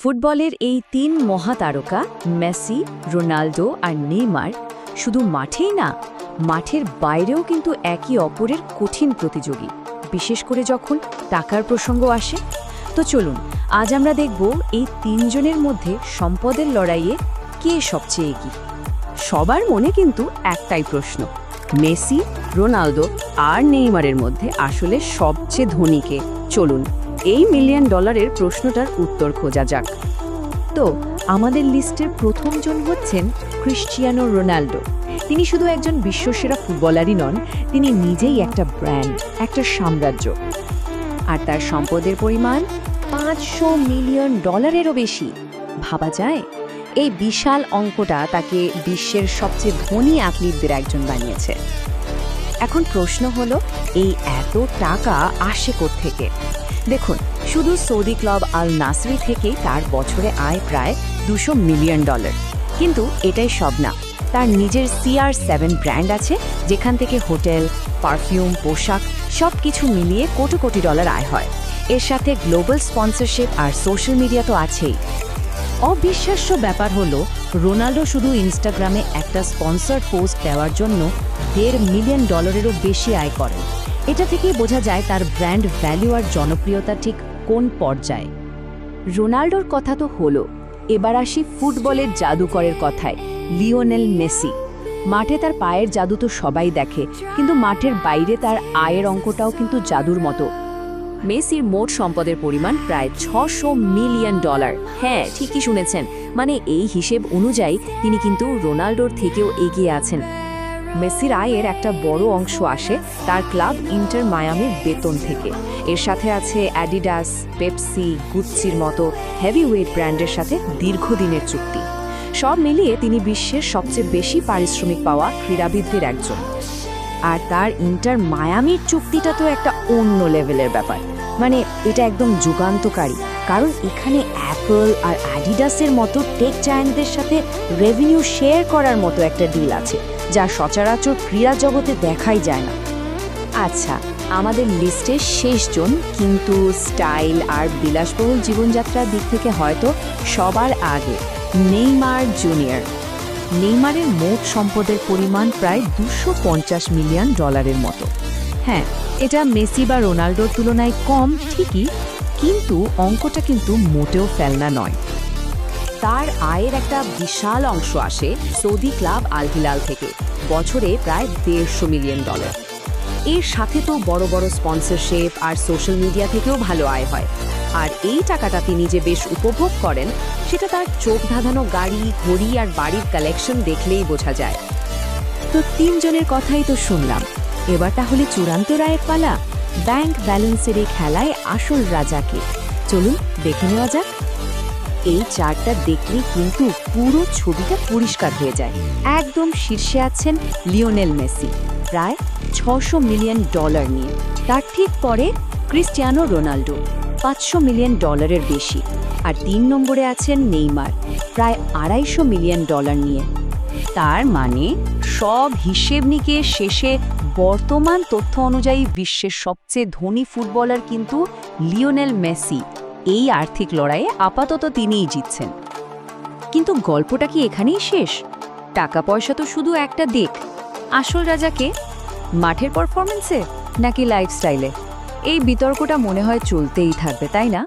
ফুটবলের এই তিন মহাতারকা, মেসি রোনাল্ডো আর নেইমার, শুধু মাঠেই না, মাঠের বাইরেও কিন্তু একে অপরের কঠিন প্রতিযোগী। বিশেষ করে যখন টাকার প্রসঙ্গ আসে। তো চলুন, আজ আমরা দেখব এই তিনজনের মধ্যে সম্পদের লড়াইয়ে কে সবচেয়ে এগিয়ে? সবার মনে কিন্তু একটাই প্রশ্ন, মেসি, রোনালদো আর নেইমারের মধ্যে আসলে সবচেয়ে ধনীকে চলুন এই মিলিয়ন ডলারের প্রশ্নটার উত্তর খোঁজা যাক। তো, আমাদের লিস্টের প্রথমজন হচ্ছেন ক্রিশ্চিয়ানো রোনাল্ডো। তিনি শুধু একজন বিশ্বসেরা ফুটবলারই নন, তিনি নিজেই একটা ব্র্যান্ড একটা সাম্রাজ্য। আর তার সম্পদের পরিমাণ পাঁচশো মিলিয়ন ডলারেরও বেশি। ভাবা যায়? এই বিশাল অঙ্কটা তাকে বিশ্বের সবচেয়ে ধনী অ্যাথলিটদের একজন বানিয়েছে। এখন প্রশ্ন হলো, এই এত টাকা আসে থেকে দেখুন, শুধু সৌদি ক্লাব আল নাসরি থেকেই তার বছরে আয় প্রায় দুশো মিলিয়ন ডলার। কিন্তু এটাই সব না, তার নিজের সিআর সেভেন ব্র্যান্ড আছে, যেখান থেকে হোটেল, পারফিউম, পোশাক সব কিছু মিলিয়ে কোটি কোটি ডলার আয় হয়। এর সাথে গ্লোবাল স্পন্সরশিপ আর সোশ্যাল মিডিয়া তো আছেই। অবিশ্বাস্য ব্যাপার হলো রোনাল্ডো শুধু ইনস্টাগ্রামে একটা স্পন্সর পোস্ট দেওয়ার জন্য দেড় মিলিয়ন ডলারেরও বেশি আয় করেন। এটা থেকেই বোঝা যায় তার ব্র্যান্ড ভ্যালু আর জনপ্রিয়তা ঠিক কোন পর্যায়ে। রোনাল্ডোর কথা তো হলো। এবার আসি ফুটবলের জাদুকরের কথায়, লিওনেল মেসি। মাঠে তার পায়ের জাদু তো সবাই দেখে, কিন্তু মাঠের বাইরে তার আয়ের অঙ্কটাও কিন্তু জাদুর মতো। মেসির মোট সম্পদের পরিমাণ প্রায় ছশো মিলিয়ন ডলার। হ্যাঁ ঠিকই শুনেছেন। মানে এই হিসেব অনুযায়ী তিনি কিন্তু রোনাল্ডোর থেকেও এগিয়ে আছেন। মেসির আয়ের একটা বড় অংশ আসে তার ক্লাব ইন্টার মায়ামির বেতন থেকে। এর সাথে আছে অ্যাডিডাস, পেপসি, গুচ্ছির মতো হেভি হেভিওয়েট ব্র্যান্ডের সাথে দীর্ঘদিনের চুক্তি। সব মিলিয়ে তিনি বিশ্বের সবচেয়ে বেশি পারিশ্রমিক পাওয়া ক্রীড়াবিদদের একজন। আর তার ইন্টার মায়ামির চুক্তিটা তো একটা অন্য লেভেলের ব্যাপার। মানে এটা একদম যুগান্তকারী। কারণ এখানে অ্যাপল আর অ্যাডিডাসের মতো টেক জায়ান্টদের সাথে রেভিনিউ শেয়ার করার মতো একটা ডিল আছে। যা সচরাচর ক্রীড়া জগতে দেখাই যায় না। আচ্ছা আমাদের লিস্টের শেষজন কিন্তু স্টাইল আর বিলাসবহুল জীবনযাত্রার দিক থেকে হয়তো সবার আগে নেইমার জুনিয়র। নেইমারের মোট সম্পদের পরিমাণ প্রায় দুশো মিলিয়ন ডলারের মতো। হ্যাঁ এটা মেসি বা রোনাল্ডোর তুলনায় কম ঠিকই, কিন্তু অঙ্কটা কিন্তু মোটেও ফেলনা নয়। তার আয়ের একটা বিশাল অংশ আসে সৌদি ক্লাব আল হিলাল থেকে, বছরে প্রায় দেড়শো মিলিয়ন ডলার। এর সাথে তো বড় বড় স্পন্সরশিপ আর সোশ্যাল মিডিয়া থেকেও ভালো আয় হয়। আর এই টাকাটা তিনি যে বেশ উপভোগ করেন, সেটা তার চোখ ধাঁধানো গাড়ি, ঘড়ি আর বাড়ির কালেকশন দেখলেই বোঝা যায়। তো তিনজনের কথাই তো শুনলাম। এবার তাহলে চূড়ান্ত রায়ের পালা। ব্যাংক ব্যালেন্সের এই খেলায় আসল রাজাকে চলুন দেখে নেওয়া যাক। এই চারটা দেখলে কিন্তু পুরো ছবিটা পরিষ্কার হয়ে যায়। একদম শীর্ষে আছেন লিওনেল মেসি, প্রায় ছশো মিলিয়ন ডলার নিয়ে। তার ঠিক পরে ক্রিস্টিয়ানো রোনাল্ডো পাঁচশো মিলিয়ন ডলারের বেশি। আর তিন নম্বরে আছেন নেইমার, প্রায় আড়াইশো মিলিয়ন ডলার নিয়ে। তার মানে সব হিসেব নিকে শেষে বর্তমান তথ্য অনুযায়ী বিশ্বের সবচেয়ে ধনী ফুটবলার কিন্তু লিওনেল মেসি। এই আর্থিক লড়াইয়ে আপাতত তিনিই জিতছেন। কিন্তু গল্পটা কি এখানেই শেষ? টাকা পয়সা তো শুধু একটা দিক। আসল রাজাকে মাঠের পারফরমেন্সে নাকি লাইফস্টাইলে এই বিতর্কটা মনে হয় চলতেই থাকবে, তাই না?